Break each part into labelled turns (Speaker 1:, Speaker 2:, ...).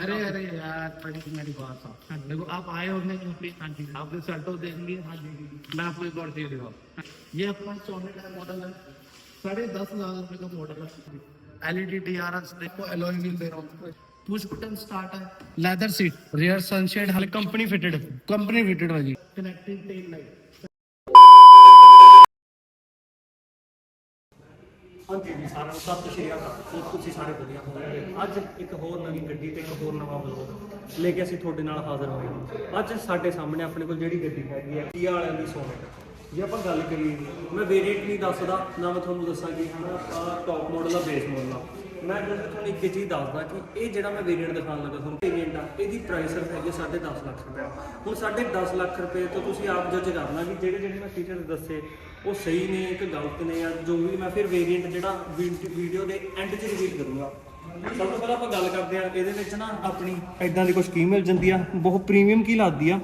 Speaker 1: अरे अरे यार बड़ी तो मेरी बात हाँ, देखो आप आए हो नहीं प्लीज़ आपने शर्टो देख जी मैं आपको एक और दे रहा ये अपना सोने का मॉडल है। साढ़े दस हज़ार रुपये का मॉडल है। एलईडी डी आर एस देखो एलॉय व्हील दे रहा हूँ। पुश बटन स्टार्ट है। लेदर सीट रियर सनशेड हर
Speaker 2: कंपनी फिटेड
Speaker 1: कंपनी फिटेड है जी। कनेक्टिंग टेल लाइट
Speaker 2: ਸਾਰਿਆਂ ਨੂੰ ਸਤਿ ਸ਼੍ਰੀ ਅਕਾਲ। ਹੋਪ ਤੁਸੀਂ ਸਾਰੇ ਵਧੀਆ ਹੋਵੋਗੇ ਅੱਜ ਇੱਕ ਹੋਰ ਨਵੀਂ ਗੱਡੀ ਤੇ ਇੱਕ ਹੋਰ ਨਵਾਂ ਵਲੋਗ ਲੈ ਕੇ ਅਸੀਂ ਤੁਹਾਡੇ ਨਾਲ ਹਾਜ਼ਰ ਹੋਏ ਹਾਂ। ਅੱਜ ਸਾਡੇ ਸਾਹਮਣੇ ਆਪਣੇ ਕੋਲ ਜਿਹੜੀ ਗੱਡੀ ਹੈਗੀ ਹੈ ਕੀ ਵਾਲਿਆਂ ਦੀ ਸੋਨੇਟ ਜੇ ਆਪਾਂ ਗੱਲ ਕਰੀਏ, ਮੈਂ ਵੇਰੀਐਂਟ ਨਹੀਂ ਦੱਸਦਾ, ਨਾ ਮੈਂ ਤੁਹਾਨੂੰ ਦੱਸਾਂਗੀ ਕਿ ਹਨਾ ਟੌਪ ਮਾਡਲ ਦਾ ਬੇਸ ਮਾਡਲ ਆ। ਮੈਂ just ਤੁਹਾਨੂੰ ਇੱਕ ਚੀਜ਼ ਦੱਸਦਾ ਕਿ ਇਹ ਜਿਹੜਾ ਮੈਂ ਵੇਰੀਐਂਟ ਦਿਖਾਉਣ ਲੱਗਾ ਤੁਹਾਨੂੰ ਵੇਰੀਐਂਟ ਆ, ਇਹਦੀ ਪ੍ਰਾਈਸ ਸਿਰਫ ਹੈਗੀ 10.5 ਲੱਖ ਰੁਪਏ। ਹੁਣ 10.5 ਲੱਖ ਰੁਪਏ ਤੋਂ ਤੁਸੀਂ ਆਪ ਜੱਜ ਕਰਨਾ ਕਿ ਜਿਹੜੇ ਜਿਹੜੇ ਮੈਂ ਫੀਚਰ ਦੱਸੇ ਉਹ ਸਹੀ ਨੇ ਕਿ ਗਲਤ ਨੇ ਜਾਂ ਜੋ ਵੀ, ਮੈਂ ਫਿਰ ਵੇਰੀਐਂਟ ਜਿਹੜਾ ਵੀਡੀਓ ਦੇ ਐਂਡ 'ਚ ਰਿਵੀਲ ਕਰੂੰਗਾ। ਸਭ ਤੋਂ ਪਹਿਲਾਂ ਆਪਾਂ ਗੱਲ ਕਰਦੇ ਆ ਇਹਦੇ ਵਿੱਚ ਨਾ ਆਪਣੀ ਇਦਾਂ ਦੀ ਕੁਝ ਕੀ ਮਿਲ ਜਾਂਦੀ ਆ। ਬਹੁਤ ਪ੍ਰੀਮੀਅਮ ਕੀ ਲੱਗਦੀ ਆ?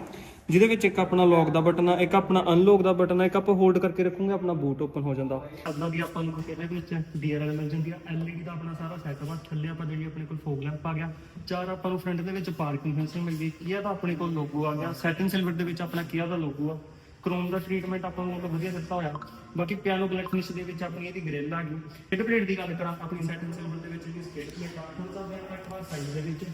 Speaker 2: ਜਿਹਦੇ ਵਿੱਚ ਇੱਕ ਆਪਣਾ ਲੌਕ ਦਾ ਬਟਨ ਆ, ਇੱਕ ਆਪਣਾ ਅਨਲੌਕ ਦਾ ਬਟਨ ਆ, ਇੱਕ ਆਪਾਂ ਹੋਲਡ ਕਰਕੇ ਰੱਖੂਗੇ, ਆਪਣਾ ਬੂਟ ਓਪਨ ਹੋ ਜਾਂਦਾ। ਅੱਦਾਂ ਦੀ ਆਪਾਂ ਨੂੰ ਇਹਦੇ ਵਿੱਚ ਡੀਆਰਐਲ ਮਿਲ ਜਾਂਦੀ ਆ। ਐਲਈਡੀ ਦਾ ਆਪਣਾ ਸਾਰਾ ਸੈਟਅਪ ਆ। ਥੱਲੇ ਆਪਾਂ ਜਿਹੜੀ ਆਪਣੇ ਕੋਲ ਫੋਗ ਲੈਂਪ ਆ ਗਿਆ। ਚਾਰ ਆਪਾਂ ਨੂੰ ਫਰੰਟ ਦੇ ਵਿੱਚ ਪਾਰਕਿੰਗ ਫੈਂਸਿੰਗ ਮਿਲ ਗਈ। ਕੀਆ ਦਾ ਆਪਣੇ ਕੋਲ ਲੋਗੋ ਆ ਗਿਆ। ਸੈਟਿਨ ਸਿਲਵਰ ਦੇ ਵਿੱਚ ਆਪਣਾ ਕੀਆ ਦਾ ਲੋਗੋ ਆ। ਕ੍ਰੋਮ ਦਾ ਟ੍ਰੀਟਮੈਂਟ ਆਪਾਂ ਨੂੰ ਮਤਲਬ ਵਧੀਆ ਦਿੱਤਾ ਹੋਇਆ। ਬਾਕੀ ਪਿਆਨੋ ਬਲੈਕ ਫਿਨਿਸ਼ ਦੇ ਵਿੱਚ ਆਪਣੀ ਇਹਦੀ ਗ੍ਰਿਲ ਆ ਗਈ। ਹਿੱਟ ਪਲੇਟ ਦੀ ਗੱਲ ਕਰਾਂ, ਆਪਣੀ ਸੈਟਿਨ ਸਿਲਵਰ ਦੇ ਵਿੱਚ ਇਹਦੀ ਸਟੇਟ ਪਲੇਟ ਆ ਹੁਣ ਤਾਂ ਮੈਂ ਕੱਟਵਾ ਸਾਈਜ਼ ਦੇ ਵਿੱਚ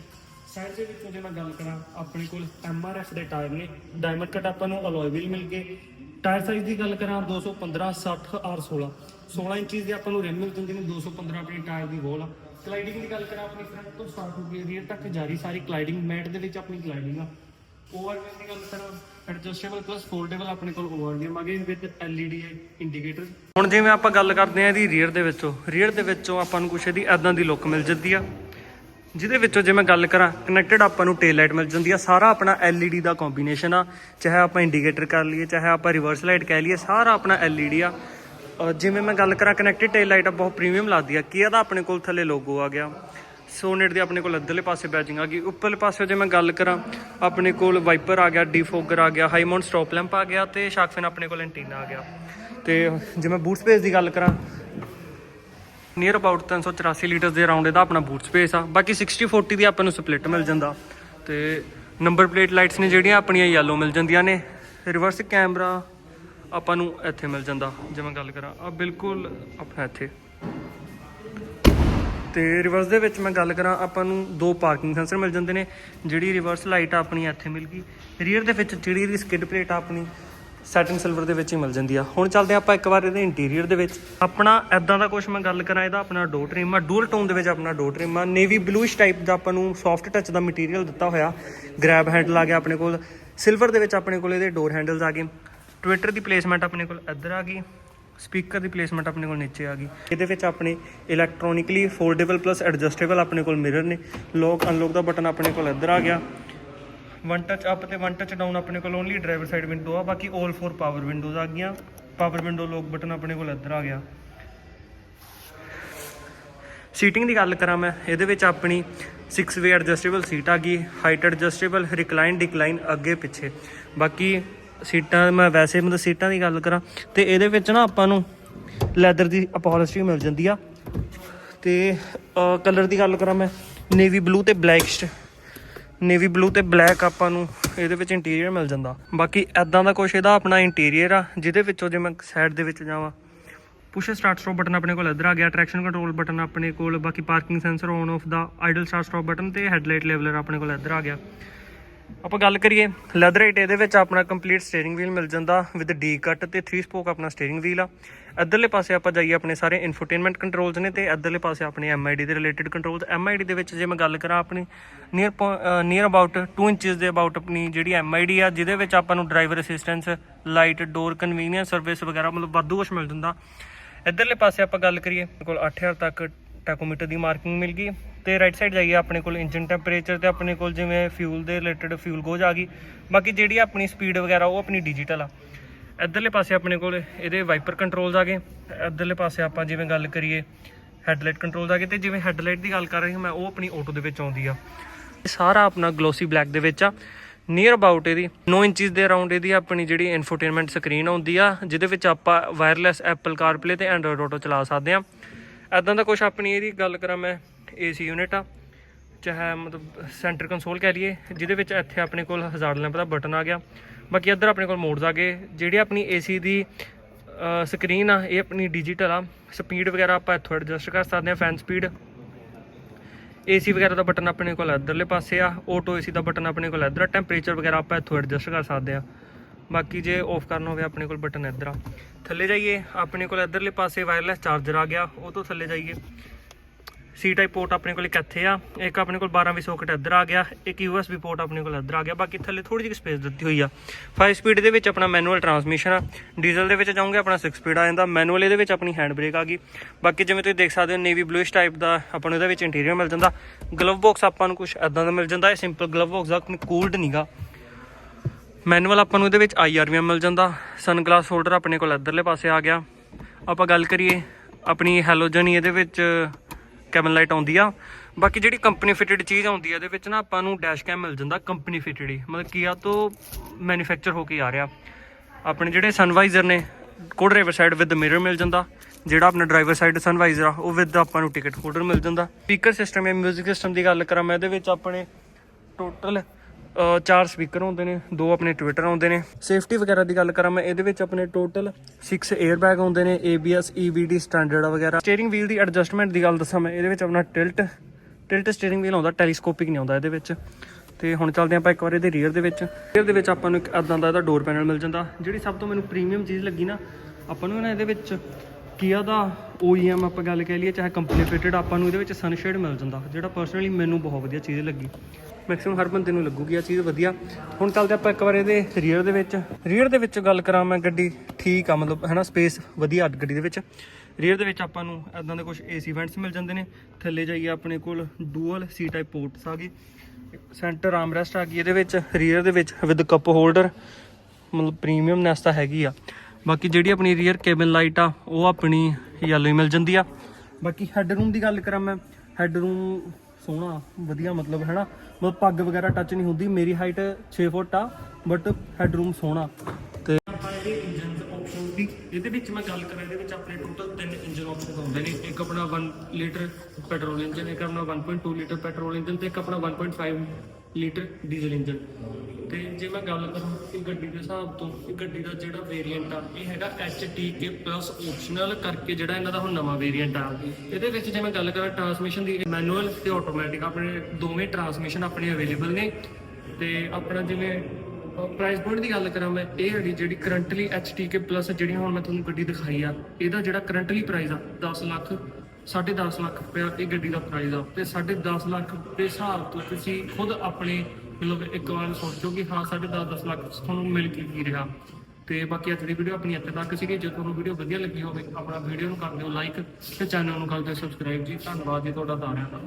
Speaker 2: ਸਾਈਜ਼ ਦੇ ਵਿੱਚੋਂ ਜੇ ਮੈਂ ਗੱਲ ਕਰਾਂ, ਆਪਣੇ ਕੋਲ ਐਮਆਰਐਫ ਦੇ ਟਾਇਰ ਨੇ। ਡਾਇਮੰਡ ਕਟ ਆਪਾਂ ਨੂੰ ਅਲੋਏ ਵੀਲ ਮਿਲ ਗਏ। ਟਾਇਰ ਸਾਈਜ਼ ਦੀ ਗੱਲ ਕਰਾਂ 215 60 ਆਰ 16 16 ਇੰਚਜ਼ ਦੇ ਆਪਾਂ ਨੂੰ ਰਿਮ ਮਿਲ ਜਾਂਦੇ ਨੇ 215 ਆਪਣੀ ਟਾਇਰ ਦੀ ਵੋਲ ਆ। ਕਲਾਈਡਿੰਗ ਦੀ ਗੱਲ ਕਰਾਂ, ਆਪਣੀ ਫਰੰਟ ਤੋਂ ਸਟਾਰਟ ਹੋ ਗਈ ਰੀਅਰ ਤੱਕ ਜਾਰੀ ਸਾਰੀ ਕਲਾਈਡਿੰਗ ਮੈਟ ਦੇ ਵਿੱਚ ਆਪਣੀ ਕਲਾਈਡਿੰਗ ਆ। ਓਵਰਵੀਲ ਦੀ ਗੱਲ ਕਰਾਂ ਐਡਜਸਟੇਬਲ ਪਲੱਸ ਫੋਲਡੇਬਲ ਆਪਣੇ ਕੋਲ ਓਵਰਵੀਲ ਆ ਵਿਦ ਐਲਈਡੀ ਇੰਡੀਕੇਟਰ ਹੁਣ ਜਿਵੇਂ ਆਪਾਂ ਗੱਲ ਕਰਦੇ ਆ ਇਹਦੀ ਰੀਅਰ ਦੇ ਵਿੱਚੋਂ ਰੀਅਰ ਦੇ ਵਿੱਚੋਂ ਆਪਾਂ ਨੂੰ ਕੁਛ ਇਹਦੀ ਐਦਾਂ ਦੀ ਲੁੱਕ ਮਿਲ ਜਾਂਦੀ ਆ। ਜਿਹਦੇ ਵਿੱਚੋਂ ਜੇ ਮੈਂ ਗੱਲ ਕਰਾਂ ਕਨੈਕਟਡ ਆਪਾਂ ਨੂੰ ਟੇਲ ਲਾਈਟ ਮਿਲ ਜਾਂਦੀ ਆ, ਸਾਰਾ ਆਪਣਾ LED ਦਾ ਕੰਬੀਨੇਸ਼ਨ ਆ, ਚਾਹੇ ਆਪਾਂ ਇੰਡੀਕੇਟਰ ਕਰ ਲਈਏ, ਚਾਹੇ ਆਪਾਂ ਰਿਵਰਸ ਲਾਈਟ ਕਹਿ ਲਈਏ, ਸਾਰਾ ਆਪਣਾ LED ਆ। ਜਿਵੇਂ ਮੈਂ ਗੱਲ ਕਰਾਂ ਕਨੈਕਟਡ ਟੇਲ ਲਾਈਟ ਆ, ਬਹੁਤ ਪ੍ਰੀਮੀਅਮ ਲੱਗਦੀ ਆ, ਕੀ ਇਹਦਾ ਆਪਣੇ ਕੋਲ ਥੱਲੇ ਲੋਗੋ ਆ ਗਿਆ। ਸੋਨੇਟ ਦੇ ਆਪਣੇ ਕੋਲ ਅੱਧਰਲੇ ਪਾਸੇ ਬੈਜਿੰਗ ਆ ਗਈ ਉੱਪਰਲੇ ਪਾਸੇ ਜੇ ਮੈਂ ਗੱਲ ਕਰਾਂ, ਆਪਣੇ ਕੋਲ ਵਾਈਪਰ ਆ ਗਿਆ, ਡੀਫੋਗਰ ਆ ਗਿਆ ਹਾਈ ਮਾਊਂਟ ਸਟਾਪ ਲੈਂਪ ਆ ਗਿਆ ਤੇ ਸ਼ਾਕਫਿਨ ਆਪਣੇ ਕੋਲ ਐਂਟੀਨਾ ਆ ਗਿਆ। ਤੇ ਜੇ ਮੈਂ ਬੂਟ ਸਪੇਸ ਦੀ ਗੱਲ ਕਰਾਂ ਨੀਅਰ ਅਬਾਊਟ 384 ਲੀਟਰ ਦੇ ਅਰਾਊਂਡ ਇਹਦਾ ਆਪਣਾ ਬੂਟ ਸਪੇਸ ਆ। ਬਾਕੀ 60 40 ਦੀ ਆਪਾਂ ਨੂੰ ਸਪਲਿਟ ਮਿਲ ਜਾਂਦਾ। ਤੇ ਨੰਬਰ ਪਲੇਟ ਲਾਈਟਸ ਨੇ ਜਿਹੜੀਆਂ ਆਪਣੀਆਂ ਯੈਲੋ ਮਿਲ ਜਾਂਦੀਆਂ ਨੇ। ਰਿਵਰਸ ਕੈਮਰਾ ਆਪਾਂ ਨੂੰ ਇੱਥੇ ਮਿਲ ਜਾਂਦਾ। ਜੇ ਮੈਂ ਗੱਲ ਕਰਾਂ ਆ ਬਿਲਕੁਲ ਆਪਣਾ ਇੱਥੇ। ਤੇ ਰਿਵਰਸ ਦੇ ਵਿੱਚ ਮੈਂ ਗੱਲ ਕਰਾਂ, ਆਪਾਂ ਨੂੰ ਦੋ ਪਾਰਕਿੰਗ ਸੈਂਸਰ ਮਿਲ ਜਾਂਦੇ ਨੇ, ਜਿਹੜੀ ਰਿਵਰਸ ਲਾਈਟ ਆ ਆਪਣੀ ਇੱਥੇ ਮਿਲ ਗਈ। ਰੀਅਰ ਦੇ ਵਿੱਚ ਜਿਹੜੀ ਇਹਦੀ ਸਕਿਡ ਪਲੇਟ ਆ ਆਪਣੀ ਸੈਟਿੰਗ ਸਿਲਵਰ ਦੇ ਵਿੱਚ ਹੀ ਮਿਲ ਜਾਂਦੀ ਆ। ਹੁਣ ਚੱਲਦੇ ਆਪਾਂ ਇੱਕ ਵਾਰ ਇਹਦੇ ਇੰਟੀਰੀਅਰ ਦੇ ਵਿੱਚ। ਆਪਣਾ ਐਦਾਂ ਦਾ ਕੁਝ ਮੈਂ ਗੱਲ ਕਰਾਂ, ਇਹਦਾ ਆਪਣਾ ਡੋਰ ਟ੍ਰਿਮ ਆ। ਡੂਅਲ ਟੋਨ ਦੇ ਵਿੱਚ ਆਪਣਾ ਡੋਰ ਟ੍ਰਿਮ ਆ। ਨੇਵੀ ਬਲੂਇਸ਼ ਟਾਈਪ ਦਾ ਆਪਾਂ ਨੂੰ ਸੌਫਟ ਟੱਚ ਦਾ ਮਟੀਰੀਅਲ ਦਿੱਤਾ ਹੋਇਆ। ਗ੍ਰੈਬ ਹੈਂਡਲ ਆ ਗਿਆ ਆਪਣੇ ਕੋਲ। ਸਿਲਵਰ ਦੇ ਵਿੱਚ ਆਪਣੇ ਕੋਲ ਇਹਦੇ ਡੋਰ ਹੈਂਡਲਸ ਆ ਗਏ। ਟਵਿੱਟਰ ਦੀ ਪਲੇਸਮੈਂਟ ਆਪਣੇ ਕੋਲ ਇੱਧਰ ਆ ਗਈ। ਸਪੀਕਰ ਦੀ ਪਲੇਸਮੈਂਟ ਆਪਣੇ ਕੋਲ ਨੀਚੇ ਆ ਗਈ। ਇਹਦੇ ਵਿੱਚ ਆਪਣੇ ਇਲੈਕਟ੍ਰੋਨਿਕਲੀ ਫੋਲਡੇਬਲ ਪਲੱਸ ਐਡਜਸਟੇਬਲ ਆਪਣੇ ਕੋਲ ਮਿਰਰ ਨੇ। ਲੋਕ ਅਨਲੌਕ ਦਾ ਬਟਨ ਆਪਣੇ ਕੋਲ ਇੱਧਰ ਆ ਗਿਆ। ਵਨ ਟੱਚ ਅਪ ਤੇ ਵਨ ਟੱਚ ਡਾਊਨ ਆਪਣੇ ਕੋਲ ਓਨਲੀ ਡਰਾਈਵਰ ਸਾਈਡ ਵਿੰਡੋ ਆ। ਬਾਕੀ 올 ਫੋਰ ਪਾਵਰ ਵਿੰਡੋਜ਼ ਆ ਗਈਆਂ। ਪਾਵਰ ਵਿੰਡੋ ਲੋਕ ਬਟਨ ਆਪਣੇ ਕੋਲ ਇੱਧਰ ਆ ਗਿਆ। ਸੀਟਿੰਗ ਦੀ ਗੱਲ ਕਰਾਂ ਮੈਂ, ਇਹਦੇ ਵਿੱਚ ਆਪਣੀ 6 ਵੇ ਐਡਜਸਟੇਬਲ ਸੀਟ ਆ ਗਈ। ਹਾਈਟ ਐਡਜਸਟੇਬਲ ਰਿਕਲਾਈਨ ਡਿਕਲਾਈਨ ਅੱਗੇ ਪਿੱਛੇ ਬਾਕੀ ਸੀਟਾਂ, ਮੈਂ ਵੈਸੇ ਮਤਲਬ ਸੀਟਾਂ ਦੀ ਗੱਲ ਕਰਾਂ, ਤੇ ਇਹਦੇ ਵਿੱਚ ਨਾ ਆਪਾਂ ਨੂੰ ਲੈਦਰ ਦੀ ਅਪੋਲਿਸਟਰੀ ਮਿਲ ਜਾਂਦੀ ਆ। ਤੇ ਕਲਰ ਦੀ ਗੱਲ ਕਰਾਂ ਮੈਂ ਨੇਵੀ ਬਲੂ ਤੇ ਬਲੈਕ ਨੇਵੀ ਬਲੂ ਤੇ ਬਲੈਕ ਆਪਾਂ ਨੂੰ ਇਹਦੇ ਵਿੱਚ ਇੰਟੀਰੀਅਰ ਮਿਲ ਜਾਂਦਾ। ਬਾਕੀ ਐਦਾਂ ਦਾ ਕੁਛ ਇਹਦਾ ਆਪਣਾ ਇੰਟੀਰੀਅਰ ਆ, ਜਿਹਦੇ ਵਿੱਚੋਂ ਜੇ ਮੈਂ ਸਾਈਡ ਦੇ ਵਿੱਚ ਜਾਵਾਂ। ਪੁਸ਼ ਸਟਾਰਟ ਸਟਾਪ ਬਟਨ ਆਪਣੇ ਕੋਲ ਇੱਧਰ ਆ ਗਿਆ ਟਰੈਕਸ਼ਨ ਕੰਟਰੋਲ ਬਟਨ ਆਪਣੇ ਕੋਲ, ਬਾਕੀ ਪਾਰਕਿੰਗ ਸੈਂਸਰ ਔਨ ਆਫ ਦਾ ਆਈਡਲ ਸਟਾਰਟ ਸਟਾਪ ਬਟਨ ਤੇ ਹੈਡਲਾਈਟ ਲੈਵਲਰ ਆਪਣੇ ਕੋਲ ਇੱਧਰ ਆ ਗਿਆ। ਆਪਾਂ ਗੱਲ ਕਰੀਏ ਲੈਦਰ ਰਾਈਟ ਇਹਦੇ ਵਿੱਚ ਆਪਣਾ ਕੰਪਲੀਟ ਸਟੀਅਰਿੰਗ ਵੀਲ ਮਿਲ ਜਾਂਦਾ ਵਿਦ ਡੀ ਕੱਟ ਤੇ 3 ਸਪੋਕ ਆਪਣਾ ਸਟੀਅਰਿੰਗ ਵੀਲ ਆ। ਇੱਧਰਲੇ ਪਾਸੇ ਆਪਾਂ ਜਾਈਏ ਆਪਣੇ ਸਾਰੇ ਇਨਫੋਟੇਨਮੈਂਟ ਕੰਟਰੋਲਸ ਨੇ ਤੇ ਇੱਧਰਲੇ ਪਾਸੇ ਆਪਣੇ ਐਮਆਈਡੀ ਦੇ ਰਿਲੇਟਡ ਕੰਟਰੋਲਸ ਐਮਆਈਡੀ ਦੇ ਵਿੱਚ ਜੇ ਮੈਂ ਗੱਲ ਕਰਾਂ ਆਪਣੀ ਨੀਅਰ ਨੀਅਰ ਅਬਾਊਟ 2 ਇੰਚਸ ਦੇ ਅਬਾਊਟ ਆਪਣੀ ਜਿਹੜੀ ਐਮਆਈਡੀ ਆ, ਜਿਹਦੇ ਵਿੱਚ ਆਪਾਂ ਨੂੰ driver assistance light door convenience service ਵਗੈਰਾ ਮਤਲਬ ਵਾਧੂ ਕੁਝ ਮਿਲ ਜਾਂਦਾ। ਇੱਧਰਲੇ ਪਾਸੇ ਆਪਾਂ ਗੱਲ ਕਰੀਏ ਮੇਰੇ ਕੋਲ 8000 ਤੱਕ ਟੈਕੋਮੀਟਰ ਦੀ ਮਾਰਕਿੰਗ ਮਿਲ ਗਈ ਤੇ ਰਾਈਟ ਸਾਈਡ ਜਾਈਏ ਆਪਣੇ ਕੋਲ ਇੰਜਨ ਟੈਂਪਰੇਚਰ ਤੇ ਆਪਣੇ ਕੋਲ ਜਿਵੇਂ ਫਿਊਲ ਦੇ ਰਿਲੇਟਡ ਫਿਊਲ ਗੋਜ ਆ ਗਈ। ਬਾਕੀ ਜਿਹੜੀ ਆਪਣੀ ਸਪੀਡ ਵਗੈਰਾ ਉਹ ਆਪਣੀ ਡਿਜੀਟਲ ਆ। ਇੱਧਰਲੇ ਪਾਸੇ ਆਪਣੇ ਕੋਲ ਇਹਦੇ ਵਾਈਪਰ ਕੰਟਰੋਲਸ ਆ ਗਏ। ਇੱਧਰਲੇ ਪਾਸੇ ਆਪਾਂ ਜਿਵੇਂ ਗੱਲ ਕਰੀਏ ਹੈਡਲਾਈਟ ਕੰਟਰੋਲ ਆ ਗਏ ਤੇ ਜਿਵੇਂ ਹੈਡਲਾਈਟ ਦੀ ਗੱਲ ਕਰ ਰਹੀ ਹਾਂ ਮੈਂ, ਉਹ ਆਪਣੀ ਆਟੋ ਦੇ ਵਿੱਚ ਆਉਂਦੀ ਆ। ਇਹ ਸਾਰਾ ਆਪਣਾ ਗਲੋਸੀ ਬਲੈਕ ਦੇ ਵਿੱਚ ਆ। ਨੀਅਰ ਅਬਾਊਟ ਇਹਦੀ 9 ਇੰਚਸ ਦੇ ਅਰਾਊਂਡ ਇਹਦੀ ਆਪਣੀ ਜਿਹੜੀ ਇਨਫੋਟੇਨਮੈਂਟ ਸਕਰੀਨ ਆਉਂਦੀ ਆ, ਜਿਹਦੇ ਵਿੱਚ ਆਪਾਂ ਵਾਇਰਲੈਸ ਐਪਲ ਕਾਰਪਲੇ ਤੇ ਐਂਡਰੋਇਡ ਆਟੋ ਚਲਾ ਸਕਦੇ ਆ। ਐਦਾਂ ਦਾ ਕੁਝ ਆਪਣੀ ਇਹਦੀ ਗੱਲ ਕਰਾਂ ਮੈਂ, AC ਯੂਨਿਟ ਆ, ਚਾਹੇ ਮਤਲਬ ਸੈਂਟਰ ਕੰਸੋਲ ਕਹਿ ਲਈਏ, ਜਿਹਦੇ ਵਿੱਚ ਇੱਥੇ ਆਪਣੇ ਕੋਲ ਹਜ਼ਾਰ ਲੈਂਪ ਦਾ ਬਟਨ ਆ ਗਿਆ। ਬਾਕੀ ਇੱਧਰ ਆਪਣੇ ਕੋਲ ਮੋਡਸ ਆ ਗਏ, ਜਿਹੜੀ ਆਪਣੀ ਏਸੀ ਦੀ ਸਕਰੀਨ ਆ, ਇਹ ਆਪਣੀ ਡਿਜੀਟਲ ਆ। ਸਪੀਡ ਵਗੈਰਾ ਆਪਾਂ ਇੱਥੋਂ ਐਡਜਸਟ ਕਰ ਸਕਦੇ ਹਾਂ ਫੈਨ ਸਪੀਡ ਏਸੀ ਵਗੈਰਾ ਦਾ ਬਟਨ ਆਪਣੇ ਕੋਲ ਇੱਧਰਲੇ ਪਾਸੇ ਆ ਆਟੋ ਏਸੀ ਦਾ ਬਟਨ ਆਪਣੇ ਕੋਲ ਇੱਧਰ ਆ। ਟੈਂਪਰੇਚਰ ਵਗੈਰਾ ਆਪਾਂ ਇੱਥੋਂ ਐਡਜਸਟ ਕਰ ਸਕਦੇ ਆ ਬਾਕੀ ਜੇ ਆਫ ਕਰਨ ਹੋਵੇ, ਆਪਣੇ ਕੋਲ ਬਟਨ ਇੱਧਰ ਆ। ਥੱਲੇ ਜਾਈਏ, ਆਪਣੇ ਕੋਲ ਇੱਧਰਲੇ ਪਾਸੇ ਵਾਇਰਲੈਸ ਚਾਰਜਰ ਆ ਗਿਆ, ਉਹ ਤੋਂ ਥੱਲੇ ਜਾਈਏ। ਸੀ ਟਾਈਪ ਪੋਰਟ ਆਪਣੇ ਕੋਲ ਇੱਕ ਇੱਥੇ ਆ, ਇੱਕ ਆਪਣੇ ਕੋਲ 12 ਵੀ ਸੌਕਟ ਇੱਧਰ ਆ ਗਿਆ, ਇੱਕ USB ਪੋਰਟ ਆਪਣੇ ਕੋਲ ਇੱਧਰ ਆ ਗਿਆ। ਬਾਕੀ ਥੱਲੇ ਥੋੜੀ ਜਿਹੀ ਸਪੇਸ ਦਿੱਤੀ ਹੋਈ ਆ। 5 ਸਪੀਡ ਦੇ ਵਿੱਚ ਆਪਣਾ ਮੈਨੂਅਲ ਟਰਾਂਸਮਿਸ਼ਨ ਆ। ਡੀਜ਼ਲ ਦੇ ਵਿੱਚ ਜਾਉਂਗੇ ਆਪਣਾ 6 ਸਪੀਡ ਆ ਜਾਂਦਾ। ਮੈਨੂਅਲ ਇਹਦੇ ਵਿੱਚ ਆਪਣੀ ਹੈਂਡ ਬ੍ਰੇਕ ਆ ਗਈ। ਬਾਕੀ ਜਿਵੇਂ ਤੁਸੀਂ ਦੇਖ ਸਕਦੇ ਹੋ ਨੇਵੀ ਬਲੂਇਸ਼ ਟਾਈਪ ਦਾ ਆਪਾਂ ਨੂੰ ਇਹਦੇ ਵਿੱਚ ਇੰਟੀਰੀਅਰ ਮਿਲ ਜਾਂਦਾ। ਗਲਵ ਬਾਕਸ ਆਪਾਂ ਨੂੰ ਕੁਝ ਐਦਾਂ ਦਾ ਮਿਲ ਜਾਂਦਾ। ਇਹ ਸਿੰਪਲ ਗਲਵ ਬਾਕਸ ਦਾ ਕੋਈ ਕੂਲਡ ਨਹੀਂਗਾ ਮੈਨੂਅਲ ਆਪਾਂ ਨੂੰ ਇਹਦੇ ਵਿੱਚ IRVM ਮਿਲ ਜਾਂਦਾ। ਸਨਗਲਾਸ ਹੋਲਡਰ ਆਪਣੇ ਕੋਲ ਇੱਧਰਲੇ ਪਾਸੇ ਆ ਗਿਆ। ਆਪਾਂ ਗੱਲ ਕਰੀਏ ਆਪਣੀ ਹੈਲੋਜਨ ਹੀ ਇਹਦੇ ਵਿੱਚ ਕੈਮਨ ਲਾਈਟ ਆਉਂਦੀ ਆ। ਬਾਕੀ ਜਿਹੜੀ ਕੰਪਨੀ ਫਿਟਡ ਚੀਜ਼ ਆਉਂਦੀ ਆ ਇਹਦੇ ਵਿੱਚ ਨਾ ਆਪਾਂ ਨੂੰ ਡੈਸ਼ ਕੈਮ ਮਿਲ ਜਾਂਦਾ ਕੰਪਨੀ ਫਿਟਡ ਹੀ। ਮਤਲਬ ਕੀਆ ਤੋਂ ਮੈਨੂਫੈਕਚਰ ਹੋ ਕੇ ਆ ਰਿਹਾ। ਆਪਣੇ ਜਿਹੜੇ ਸਨਵਾਈਜ਼ਰ ਨੇ co driver side with mirror ਮਿਲ ਜਾਂਦਾ। ਜਿਹੜਾ ਆਪਣਾ ਡਰਾਈਵਰ ਸਾਈਡ ਸਨਵਾਈਜ਼ਰ ਆ, ਉਹ ਵਿਦ ਆਪਾਂ ਨੂੰ ਟਿਕਟ ਹੋਲਡਰ ਮਿਲ ਜਾਂਦਾ। ਸਪੀਕਰ ਸਿਸਟਮ ਜਾਂ 뮤직 ਸਿਸਟਮ ਦੀ ਗੱਲ ਕਰਾਂ ਮੈਂ, ਇਹਦੇ ਵਿੱਚ ਆਪਣੇ ਟੋਟਲ ਚਾਰ ਸਪੀਕਰ ਹੁੰਦੇ ਨੇ, ਦੋ ਆਪਣੇ ਟਵਿੱਟਰ ਆਉਂਦੇ ਨੇ। ਸੇਫਟੀ ਵਗੈਰਾ ਦੀ ਗੱਲ ਕਰਾਂ ਮੈਂ, ਇਹਦੇ ਵਿੱਚ ਆਪਣੇ ਟੋਟਲ 6 에ਅਰ ਬੈਗ ਆਉਂਦੇ ਨੇ ABS EBD ਸਟੈਂਡਰਡ ਵਗੈਰਾ। ਸਟੀਅਰਿੰਗ ਵੀਲ ਦੀ ਐਡਜਸਟਮੈਂਟ ਦੀ ਗੱਲ ਦੱਸਾਂ ਮੈਂ, ਇਹਦੇ ਵਿੱਚ ਆਪਣਾ ਟਿਲਟ ਟਿਲਟ ਸਟੀਅਰਿੰਗ ਵੀਲ ਆਉਂਦਾ ਟੈਲੀਸਕੋਪਿਕ ਨਹੀਂ ਆਉਂਦਾ ਇਹਦੇ ਵਿੱਚ। ਤੇ ਹੁਣ ਚੱਲਦੇ ਆਪਾਂ ਇੱਕ ਵਾਰ ਇਹਦੇ ਰੀਅਰ ਦੇ ਵਿੱਚ। ਰੀਅਰ ਦੇ ਵਿੱਚ ਆਪਾਂ ਨੂੰ ਇੱਕ ਇਦਾਂ ਦਾ ਇਹਦਾ ਡੋਰ ਪੈਨਲ ਮਿਲ ਜਾਂਦਾ, ਜਿਹੜੀ ਸਭ ਤੋਂ ਮੈਨੂੰ ਪ੍ਰੀਮੀਅਮ ਚੀਜ਼ ਲੱਗੀ ਨਾ, ਆਪਾਂ ਨੂੰ ਨਾ ਇਹਦੇ ਵਿੱਚ ਕੀਆ ਦਾ OEM ਆਪਾਂ ਗੱਲ ਕਹਿ ਲਈਏ, ਚਾਹੇ ਕੰਪਨੀ ਫਿਟਡ ਆਪਾਂ ਨੂੰ ਇਹਦੇ ਵਿੱਚ ਸਨਸ਼ੇਡ ਮਿਲ ਜਾਂਦਾ। ਜਿਹੜਾ ਪਰਸਨਲੀ ਮੈਨੂੰ ਬਹੁਤ ਵਧੀਆ ਚੀਜ਼ ਲੱਗੀ। ਮੈਕਸਿਮਮ ਹਰ ਬੰਦੇ ਨੂੰ ਲੱਗੂਗੀ ਆ ਚੀਜ਼ ਵਧੀਆ। ਹੁਣ ਚੱਲਦੇ ਆਪਾਂ ਇੱਕ ਵਾਰ ਇਹਦੇ ਰੀਅਰ ਦੇ ਵਿੱਚ। ਰੀਅਰ ਦੇ ਵਿੱਚ ਗੱਲ ਕਰਾਂ ਮੈਂ ਗੱਡੀ, ਠੀਕ ਆ, ਮਤਲਬ ਹੈਨਾ ਸਪੇਸ ਵਧੀਆ ਗੱਡੀ ਦੇ ਵਿੱਚ। ਰੀਅਰ ਦੇ ਵਿੱਚ ਆਪਾਂ ਨੂੰ ਇਦਾਂ ਦੇ ਕੁਝ ਏਸੀ ਵੈਂਟਸ ਮਿਲ ਜਾਂਦੇ ਨੇ। ਥੱਲੇ ਜਾਈਏ ਆਪਣੇ ਕੋਲ ਡੂਅਲ ਸੀ ਟਾਈਪ ਪੋਰਟਸ ਆ ਗਏ ਸੈਂਟਰ ਆਰਮਰੈਸਟ ਆ ਗਈ ਇਹਦੇ ਵਿੱਚ। ਰੀਅਰ ਦੇ ਵਿੱਚ ਵਿਦ ਕੱਪ ਹੋਲਡਰ ਮਤਲਬ ਪ੍ਰੀਮੀਅਮਨੈਸ ਤਾਂ ਹੈਗੀ ਆ। ਬਾਕੀ ਜਿਹੜੀ ਆਪਣੀ ਰੀਅਰ ਕੇਬਨ ਲਾਈਟ ਆ, ਉਹ ਆਪਣੀ ਯੈਲੋ ਹੀ ਮਿਲ ਜਾਂਦੀ ਆ। ਬਾਕੀ ਹੈੱਡ ਰੂਮ ਦੀ ਗੱਲ ਕਰਾਂ ਮੈਂ ਹੈੱਡ ਰੂਮ ਸੋਹਣਾ, ਵਧੀਆ ਮਤਲਬ, ਹੈਨਾ? ਮਤਲਬ ਪੱਗ ਵਗੈਰਾ ਟੱਚ ਨਹੀਂ ਹੁੰਦੀ, ਮੇਰੀ ਹਾਈਟ 6 ਫੁੱਟ ਆ ਬਟ ਹੈੱਡ ਰੂਮ ਸੋਹਣਾ। ਤੇ ਇਹਦੇ ਇੰਜਨ ਆਪਸ਼ਨ ਦੀ, ਇਹਦੇ ਵਿੱਚ ਮੈਂ ਗੱਲ ਕਰਾਂ, ਇਹਦੇ ਵਿੱਚ ਆਪਣੇ ਟੋਟਲ ਤਿੰਨ ਇੰਜਨ ਆਪਸ਼ਨ ਹੁੰਦੇ ਨੇ। ਇੱਕ ਆਪਣਾ 1 ਲੀਟਰ ਪੈਟਰੋਲ ਇੰਜਨ ਇੱਕ ਆਪਣਾ 1.2 ਲੀਟਰ ਪੈਟਰੋਲ ਇੰਜਨ ਤੇ ਇੱਕ ਆਪਣਾ 1.5 ਲੀਟਰ ਡੀਜ਼ਲ ਇੰਜਨ। ਤੇ ਜੇ ਮੈਂ ਗੱਲ ਕਰਾਂ ਕਿ ਗੱਡੀ ਦੇ ਹਿਸਾਬ ਤੋਂ, ਇਹ ਗੱਡੀ ਦਾ ਜਿਹੜਾ ਵੇਰੀਐਂਟ ਆ, ਇਹ ਹੈਗਾ HTK ਪਲੱਸ ਆਪਸ਼ਨਲ ਕਰਕੇ ਜਿਹੜਾ ਇਹਨਾਂ ਦਾ ਹੁਣ ਨਵਾਂ ਵੇਰੀਐਂਟ ਆ। ਇਹਦੇ ਵਿੱਚ ਜੇ ਮੈਂ ਗੱਲ ਕਰਾਂ ਟਰਾਂਸਮਿਸ਼ਨ ਦੀ ਮੈਨੂਅਲ ਤੇ ਆਟੋਮੈਟਿਕ ਆਪਣੇ ਦੋਵੇਂ ਟਰਾਂਸਮਿਸ਼ਨ ਆਪਣੇ ਅਵੇਲੇਬਲ ਨੇ। ਤੇ ਆਪਣਾ ਜਿਵੇਂ ਪ੍ਰਾਈਸ ਪੁਆਇੰਟ ਦੀ ਗੱਲ ਕਰਾਂ ਮੈਂ, ਇਹ ਹੈਗੀ ਜਿਹੜੀ ਕਰੰਟਲੀ HTK ਪਲੱਸ ਜਿਹੜੀ ਹੁਣ ਮੈਂ ਤੁਹਾਨੂੰ ਗੱਡੀ ਦਿਖਾਈ ਆ, ਇਹਦਾ ਜਿਹੜਾ ਕਰੰਟਲੀ ਪ੍ਰਾਈਸ ਆ 10 ਲੱਖ 10.5 ਲੱਖ ਰੁਪਇਆ ਇਹ ਗੱਡੀ ਦਾ ਪ੍ਰਾਈਸ ਆ ਤੇ 10.5 ਲੱਖ ਦੇ ਹਿਸਾਬ ਤੋਂ ਤੁਸੀਂ ਖੁਦ ਆਪਣੇ ਮਤਲਬ ਇੱਕ ਵਾਰ ਸੋਚੋ ਕਿ ਹਾਂ 10.5 10 ਲੱਖ ਤੁਹਾਨੂੰ ਮਿਲ ਕੇ ਕੀ ਰਿਹਾ। ਤੇ ਬਾਕੀ ਅੱਜ ਦੀ ਵੀਡੀਓ ਆਪਣੀ ਇੱਥੇ ਤੱਕ ਸੀਗੀ। ਜੇ ਤੁਹਾਨੂੰ ਵੀਡੀਓ ਵਧੀਆ ਲੱਗੀ ਹੋਵੇ, ਆਪਣਾ ਵੀਡੀਓ ਨੂੰ ਕਰ ਦਿਓ ਲਾਈਕ ਤੇ ਚੈਨਲ ਨੂੰ ਕਰ ਦਿਓ ਸਬਸਕ੍ਰਾਈਬ ਜੀ। ਧੰਨਵਾਦ ਜੀ ਤੁਹਾਡਾ ਸਾਰਿਆਂ ਦਾ।